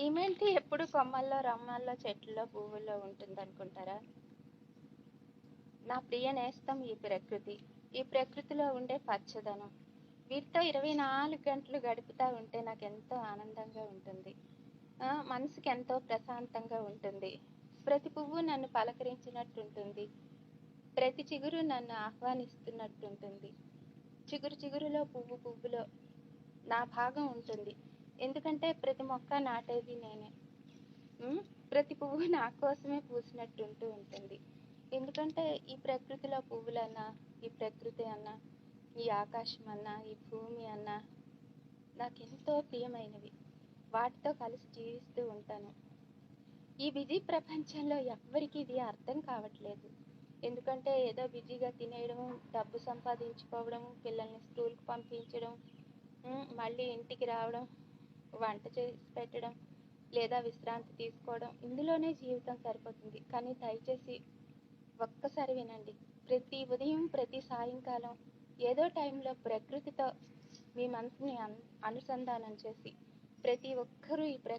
ఈమెంటి ఎప్పుడు కొమ్మల్లో, రమ్మల్లో, చెట్లలో, పువ్వుల్లో ఉంటుందనుకుంటారా? నా ప్రియ నేస్తం ఈ ప్రకృతి. ఈ ప్రకృతిలో ఉండే పచ్చదనం. వీటితో 24 గంటలు గడుపుతా ఉంటే నాకు ఎంతో ఆనందంగా ఉంటుంది. మనసుకి ఎంతో ప్రశాంతంగా ఉంటుంది. ప్రతి పువ్వు నన్ను పలకరించినట్టుంటుంది. ప్రతి చిగురు నన్ను ఆహ్వానిస్తున్నట్టుంటుంది. చిగురు చిగురులో, పువ్వు పువ్వులో నా భాగం ఉంటుంది. ఎందుకంటే ప్రతి మొక్క నాటేది నేనే. ప్రతి పువ్వు నా కోసమే పూసినట్టుంటూ ఉంటుంది. ఎందుకంటే ఈ ప్రకృతిలో పువ్వులన్నా, ఈ ప్రకృతి అన్నా, ఈ ఆకాశం అన్నా, ఈ భూమి అన్నా నాకు ఎంతో ప్రియమైనవి. వాటితో కలిసి జీవిస్తూ ఉంటాను. ఈ బిజీ ప్రపంచంలో ఎవ్వరికీ ఇది అర్థం కావట్లేదు. ఎందుకంటే ఏదో బిజీగా తినేయడం, డబ్బు సంపాదించుకోవడం, పిల్లల్ని స్కూల్కి పంపించడం, మళ్ళీ ఇంటికి రావడం, వంట చేసి పెట్టడం, లేదా విశ్రాంతి తీసుకోవడం ఇందులోనే జీవితం సరిపోతుంది. కానీ దయచేసి ఒక్కసారి వినండి. ప్రతి ఉదయం, ప్రతి సాయంకాలం ఏదో టైంలో ప్రకృతితో మీ మనసుని అను అనుసంధానం చేసి ప్రతి ఒక్కరూ ఈ ప్ర